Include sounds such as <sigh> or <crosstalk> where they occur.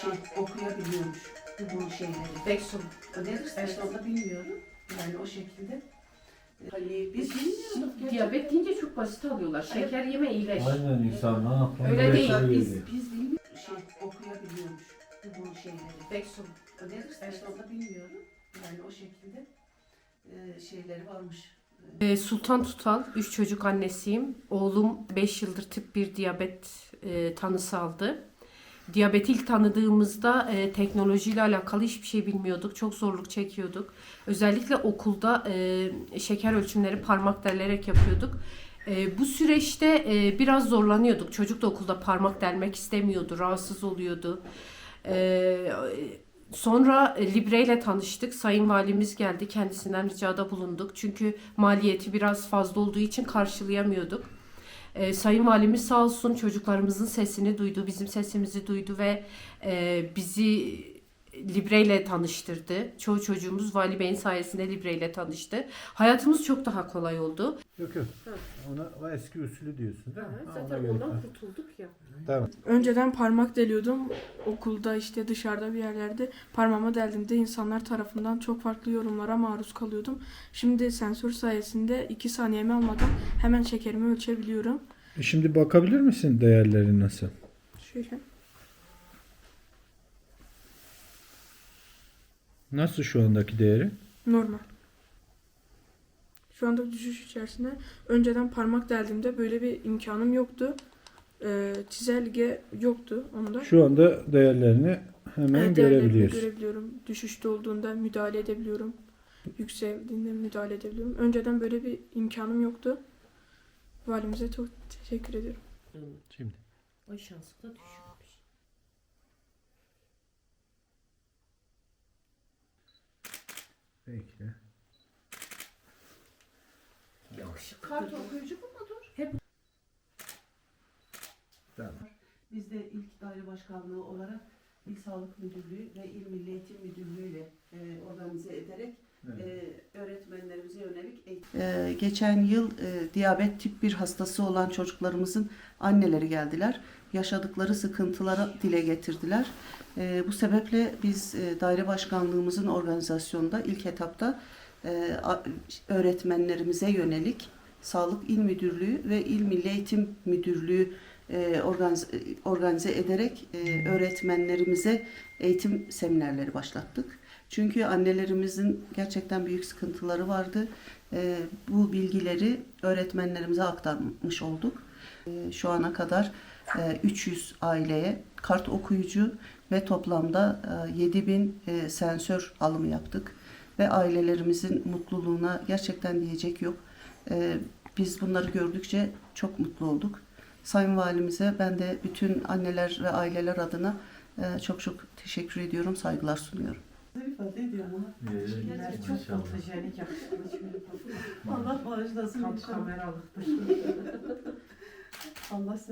şey okuyabiliyormuş bu şeyleri. Beksun. Öderiz Evet. evet. da bilmiyorum. Yani o şekilde. Hani biz bilmiyorduk. Diyabet deyince çok basit alıyorlar. Şeker yeme iyileş. Aynen insan ne yaptın? Öyle değil. Biz, biz bilmiyoruz. Şey okuyabiliyormuş bu şeyleri. Beksun. Öderiz Evet. evet. da bilmiyorum. Yani o şekilde e, şeyleri varmış. Ee, Sultan Tutal, 3 çocuk annesiyim. Oğlum 5 yıldır tip 1 diyabet e, tanısı aldı. Diyabeti ilk tanıdığımızda e, teknolojiyle alakalı hiçbir şey bilmiyorduk. Çok zorluk çekiyorduk. Özellikle okulda e, şeker ölçümleri parmak delerek yapıyorduk. E, bu süreçte e, biraz zorlanıyorduk. Çocuk da okulda parmak delmek istemiyordu, rahatsız oluyordu. E, Sonra e, Libre ile tanıştık. Sayın Valimiz geldi. Kendisinden ricada bulunduk. Çünkü maliyeti biraz fazla olduğu için karşılayamıyorduk. E, Sayın Valimiz sağ olsun çocuklarımızın sesini duydu, bizim sesimizi duydu ve e, bizi Libre ile tanıştırdı. Çoğu çocuğumuz Vali Bey'in sayesinde Libre ile tanıştı. Hayatımız çok daha kolay oldu. Yok yok. Ona o eski usulü diyorsun değil mi? Ha, ona zaten gerek ondan yok. kurtulduk ya. Tamam. Önceden parmak deliyordum. Okulda işte dışarıda bir yerlerde parmağıma deldiğimde insanlar tarafından çok farklı yorumlara maruz kalıyordum. Şimdi sensör sayesinde 2 saniyemi almadan hemen şekerimi ölçebiliyorum. E Şimdi bakabilir misin değerleri nasıl? Şöyle. Nasıl şu andaki değeri? Normal. Şu anda düşüş içerisinde. Önceden parmak deldiğimde böyle bir imkanım yoktu. Ee, çizelge yoktu onda. Şu anda değerlerini hemen Evet, görebiliyorsun. Görebiliyorum. Düşüşte olduğunda müdahale edebiliyorum. Yükseldiğinde müdahale edebiliyorum. Önceden böyle bir imkanım yoktu. Valimize çok teşekkür ediyorum. Şimdi. Ay şansım da düşükmüş. Bekle. Yakışıklı. Kart okuyucu bu mudur? Hep- Tamam. Biz de ilk daire başkanlığı olarak İl Sağlık Müdürlüğü ve İl Milli Eğitim Müdürlüğü ile e, organize ederek e, öğretmenlerimize yönelik eğitim. E, geçen yıl e, diyabet tip 1 hastası olan çocuklarımızın anneleri geldiler. Yaşadıkları sıkıntıları dile getirdiler. E, bu sebeple biz e, daire başkanlığımızın organizasyonunda ilk etapta e, öğretmenlerimize yönelik Sağlık İl Müdürlüğü ve İl Milli Eğitim Müdürlüğü organize, organize ederek e, öğretmenlerimize eğitim seminerleri başlattık. Çünkü annelerimizin gerçekten büyük sıkıntıları vardı. E, bu bilgileri öğretmenlerimize aktarmış olduk. E, şu ana kadar e, 300 aileye kart okuyucu ve toplamda e, 7000 e, sensör alımı yaptık. Ve ailelerimizin mutluluğuna gerçekten diyecek yok. E, biz bunları gördükçe çok mutlu olduk. Sayın Valimize ben de bütün anneler ve aileler adına e, çok çok teşekkür ediyorum, saygılar sunuyorum. İfade çok fotojenik yakışıklı. Bakın. Allah bağışlasın. Tam kameralıktır. <laughs> Allah